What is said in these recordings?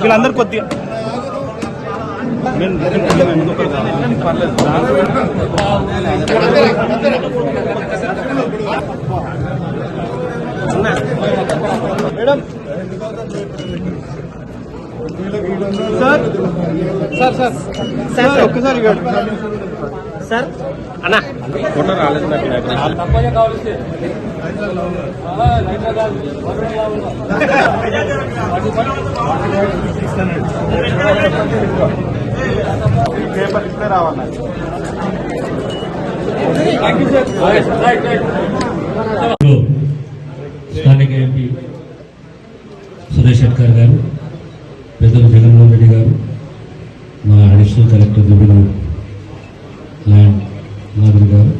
వీళ్ళందరూ కొద్దిగా నేను ముందుకు వెళ్తాను. పర్లేదు. Madam sir sir sir sir ఒక్కసారి. సార్? అన్నా. ఫోటో రాలేదు పేపర్ ఇస్తే రావాలి స్థానిక ఎంపీ సురేష్ శెట్కర్ గారు పెద్దలు జగన్మోహన్ రెడ్డి గారు మా అడిషనల్ కలెక్టర్ దుబ్బిన ల్యాండ్ మాధురి గారు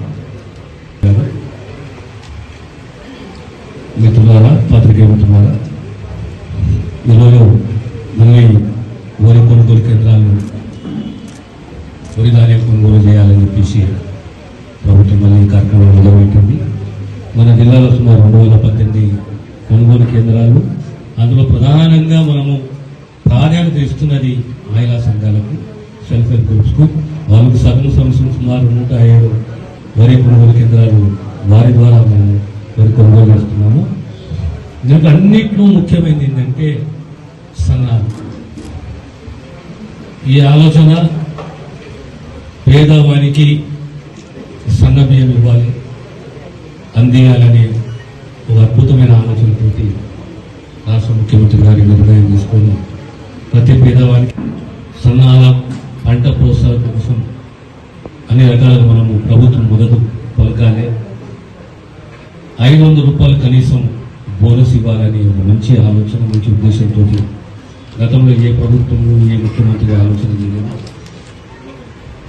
గారు. మిత్రులారా పాత్రికేయ మిత్రులారా ఈరోజు మళ్ళీ వరి కొనుగోలు కేంద్రాలు వరి ధాన్యం కొనుగోలు చేయాలని చెప్పేసి ప్రభుత్వం మళ్ళీ కార్యక్రమం మొదలుపెట్టింది. మన జిల్లాలో సుమారు రెండు వేల పద్దెనిమిది కొనుగోలు కేంద్రాలు. అందులో ప్రధానంగా మనము ప్రాధాన్యత ఇస్తున్నది మహిళా సంఘాలకు సెల్ఫ్ హెల్ప్ గ్రూప్స్కు నాలుగు సగం సంవత్సరం సుమారు నూట ఏడు వరి కొనుగోలు కేంద్రాలు వారి ద్వారా మేము వరి కొనుగోలు చేస్తున్నాము. దీనికి అన్నింటిలో ముఖ్యమైనది ఏంటంటే సన్నాలు ఈ ఆలోచన పేదవానికి సన్న బియ్యం ఇవ్వాలి అందియాలనే ఒక అద్భుతమైన ఆలోచనతోటి రాష్ట్ర ముఖ్యమంత్రి గారి నిర్ణయం తీసుకొని ప్రతి పేదవానికి సన్నాల పంట ప్రోత్సాహం కోసం అన్ని రకాలుగా మనము ప్రభుత్వం మొదలు పలకాలి. ఐదు వందల రూపాయలు కనీసం బోనస్ ఇవ్వాలని ఒక మంచి ఆలోచన మంచి ఉద్దేశంతో గతంలో ఏ ప్రభుత్వము ఏ ముఖ్యమంత్రి ఆలోచన చేయలేదు.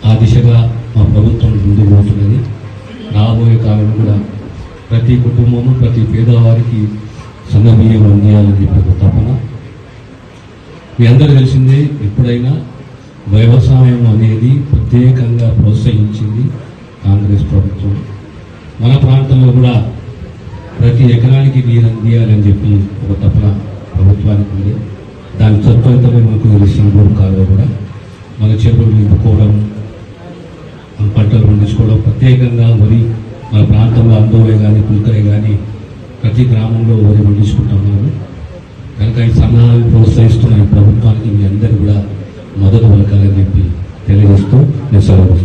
ఆ దిశగా మా ప్రభుత్వం ముందుకు పోతున్నది. రాబోయే కాలం కూడా ప్రతి కుటుంబము ప్రతి పేదవారికి సన్న బియ్యం అందియాలని చెప్పి ఒక తపన. మీ అందరూ తెలిసిందే ఎప్పుడైనా వ్యవసాయం అనేది ప్రత్యేకంగా ప్రోత్సహించింది కాంగ్రెస్ ప్రభుత్వం. మన ప్రాంతంలో కూడా ప్రతి ఎకరానికి నీరు అందియాలని చెప్పి ఒక తపన ప్రభుత్వానికి ఉంది. దాని తత్వమే మనకు తెలిసిన కాలువ కూడా. మన చెరువులు నింపుకోవడం మన పంటలు పండించుకోవడం ప్రత్యేకంగా వరి మన ప్రాంతంలో అందోవే కానీ పుల్కరే కానీ ప్రతి గ్రామంలో వరి పండించుకుంటున్నారు కనుక ఈ సన్నాహాన్ని ప్రోత్సహిస్తున్న ఈ ప్రభుత్వానికి మీ అందరూ కూడా మద్దతు పలకాలని చెప్పి తెలియజేస్తూ నేను సెలవు